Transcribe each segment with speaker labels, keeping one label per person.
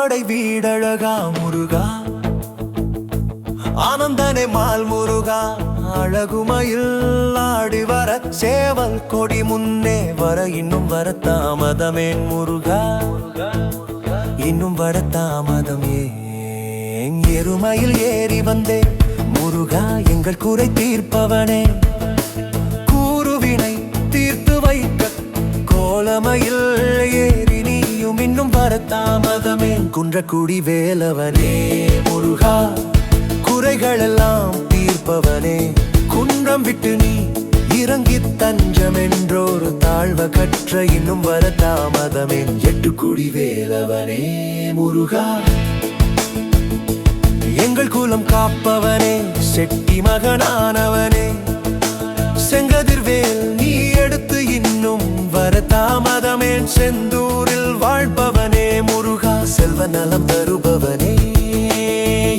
Speaker 1: ஆறுபடை வீடழகா முருகா? ஆனந்தனே mall முருகா அழகுமயில் ஆடி வர சேவல் கொடி முன்னே வர இன்னும் வர தாமதமேன் முருகா? இன்னும் வர தாமதம் ஏன்? எருமையில் ஏறி வந்தே முருகா எங்கள் குறை தீர்ப்பவனே. கூறுவினை தீர்த்து வைக்க கோலமையில் ஏறி நீயும் இன்னும் வரத்தாமதமே. தாமதமே குன்றக்குடி வேலவனே முருகா குறைகளெல்லாம் தீர்ப்பவனே. குன்றம் விட்டு நீ இறங்கி தஞ்சம் என்றோரு தாழ்வ கற்ற இன்னும் வர தாமதமே எட்டு குடி வேலவனே முருகா எங்கள் குலம் காப்பவனே செட்டி மகனானவனே. நலம் தருபவனே.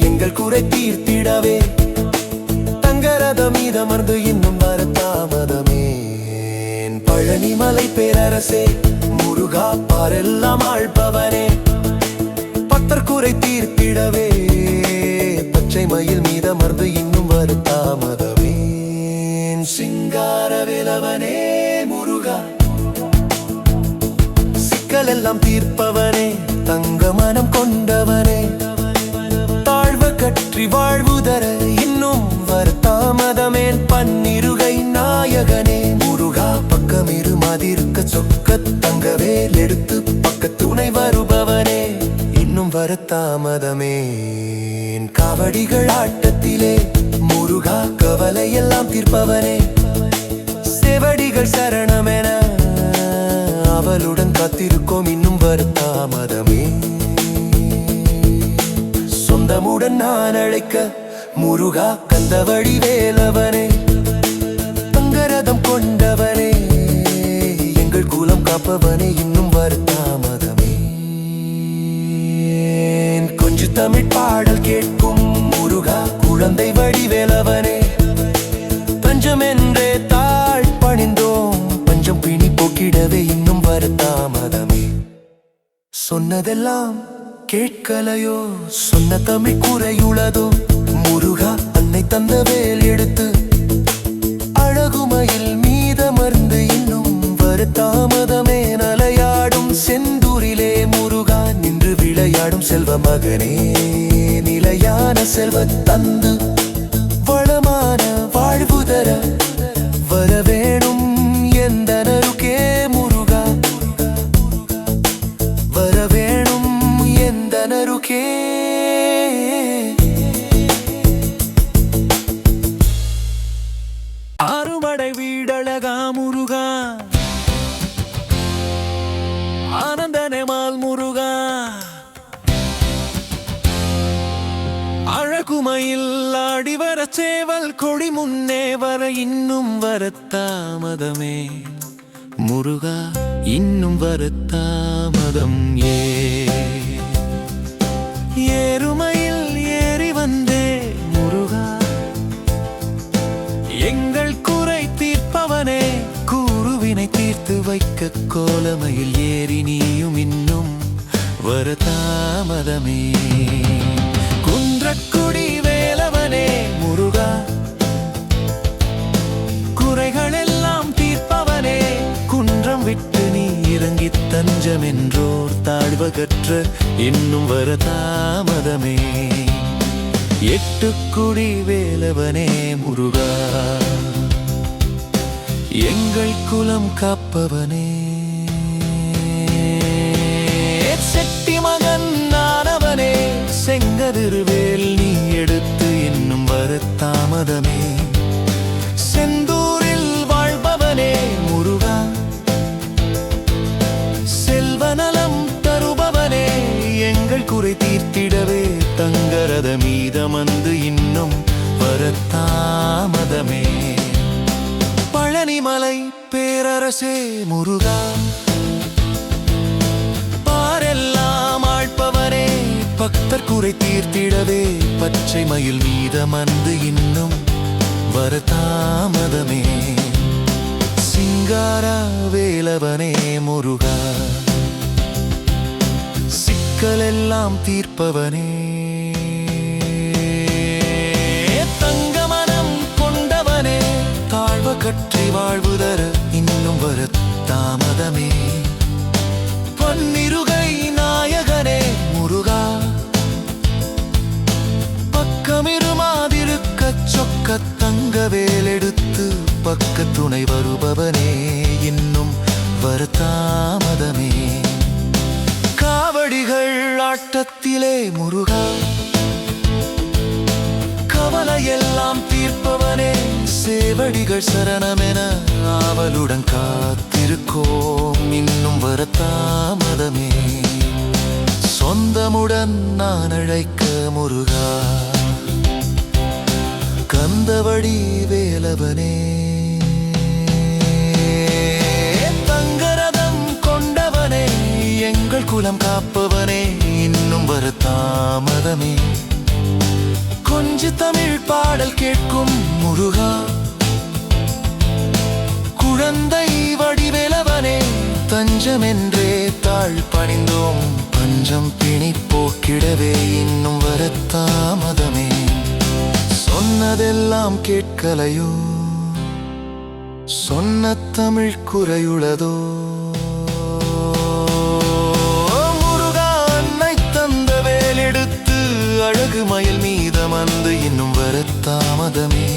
Speaker 1: எங்கள் குறை தீர்த்திடவே. தங்கரத மீதமர்ந்து இன்னும் வர தாமதமே பழனிமலை பேரரசே முருகா பாரெல்லாம் ஆழ்பவனே பத்தர் குறை தீர்த்திடவே. பச்சை மயில் மீதமர்ந்து இன்னும் வர தாமதமே சிங்கார விலவனே முருகா. சிக்கலெல்லாம் தீர்ப்பவனே. தங்க மனம் கொண்டவனே. தாழ்வு கற்றி வாழ்வுதர இன்னும் வரு தாமதமேன் பன்னிருகை நாயகனே. முருகா பக்கம் இரு மதிர்க்க சொக்க தங்கவேல் எடுத்து பக்க துணை வருபவனே. இன்னும் வர தாமதமே காவடிகள் ஆட்டத்திலே. முருகா கவலை எல்லாம் தீர்ப்பவனே. செவடிகள் சரணமென காத்திருக்கோம் இன்னும் வர தாமதமே சொந்தமுடன் நான் அழைக்க முருகா கந்த வேலவனே தங்கரதம் கொண்டவனே எங்கள் குலம் காப்பவனே இன்னும் வருத்தாமதமே கொஞ்சு தமிழ் பாடல் கேட்கும் முருகா குழந்தை வடிவேலவனே பஞ்சம் என்றே தாழ் பணிந்தோம் பஞ்சம் பிணி போக்கிடவே இன்னும் வர தாமதமே சொன்னதெல்லாம் கேட்கலையோ? சொன்ன தமிழ் குறையுளதோ முருகா அன்னை தந்த வேல் எடுத்து அழகுமயில் மீதமர்ந்து இன்னும் வரு தாமதமே நலையாடும் செந்தூரிலே முருகா நின்று விளையாடும் செல்வ மகனே நிலையான செல்வ தந்து கோயில் ஆடி வர சேவல் கொடி முன்னே வர இன்னும் வர தாமதமே. முருகா இன்னும் வர தாமதம் ஏ. ஏறுமையில் ஏறி வந்தே முருகா. எங்கள் குறை தீர்ப்பவனே கூறுவினை தீர்த்து வைக்க கோலமையில் ஏறி நீயும் இன்னும் வர தாமதமே. குன்றக்குடி வேலவனே முருகா. குறைகளெல்லாம் தீர்ப்பவனே. குன்றம் விட்டு நீ இறங்கி தஞ்சம் என்றோர் தாழ்வகற்ற இன்னும் வர தாமதமே எட்டுக்குடி வேலவனே முருகா. எங்கள் குலம் காப்பவனே. செட்டி மகன் நானவனே. செங்கதிருவே கனிமலை பேரரசே முருகா. பாரெல்லாம் ஆழ்பவரே பக்தர் குறை தீர்த்திடவே பச்சை மயில் மீதமந்து இன்னும் வரதாமதமே. சிங்காரா வேலவனே முருகா. சிக்கலெல்லாம் தீர்ப்பவனே. வாழ்வு தர இன்னும் வர தாமதமே பன்னிருகை நாயகனே முருகா. பக்கமிருமாதிருக்க சொக்க தங்க வேலெடுத்து பக்க துணை வருபவனே இன்னும் வர தாமதமே காவடிகள் ஆட்டத்திலே முருகா. கவலையெல்லாம் சேவடிகள் சரணமென ஆவலுடன் காத்திருக்கோம். இன்னும் வர தாமதமே சொந்தமுடன் நான் அழைக்க முருகா. கந்தவழி வேலவனே. தங்கரதம் கொண்டவனே எங்கள் குலம் காப்பவனே. இன்னும் வர தாமதமே கொஞ்ச தமிழ் பாடல் கேட்கும் முருகா. குழந்தை வடிவேலவனே தஞ்சமென்றே தாழ் பணிந்தோம். பஞ்சம் பிணி போக்கிடவே இன்னும் வர தாமதமே சொன்னதெல்லாம் கேட்கலையோ? சொன்ன தமிழ் குறையுளதோ? முருகா அன்னை தந்த வேலெடுத்து அழகு மயில் மீதமந்து இன்னும் வர தாமதமே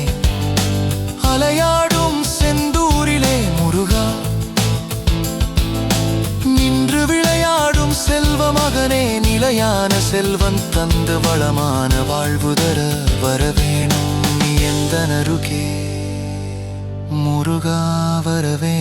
Speaker 1: அலையாடும் செந்தூரிலே முருகா. நின்று விளையாடும் செல்வ மகனே நிலையான செல்வன் தந்த வளமான வாழ்வு தர வரவேணும். எந்த நருகே முருகா வரவே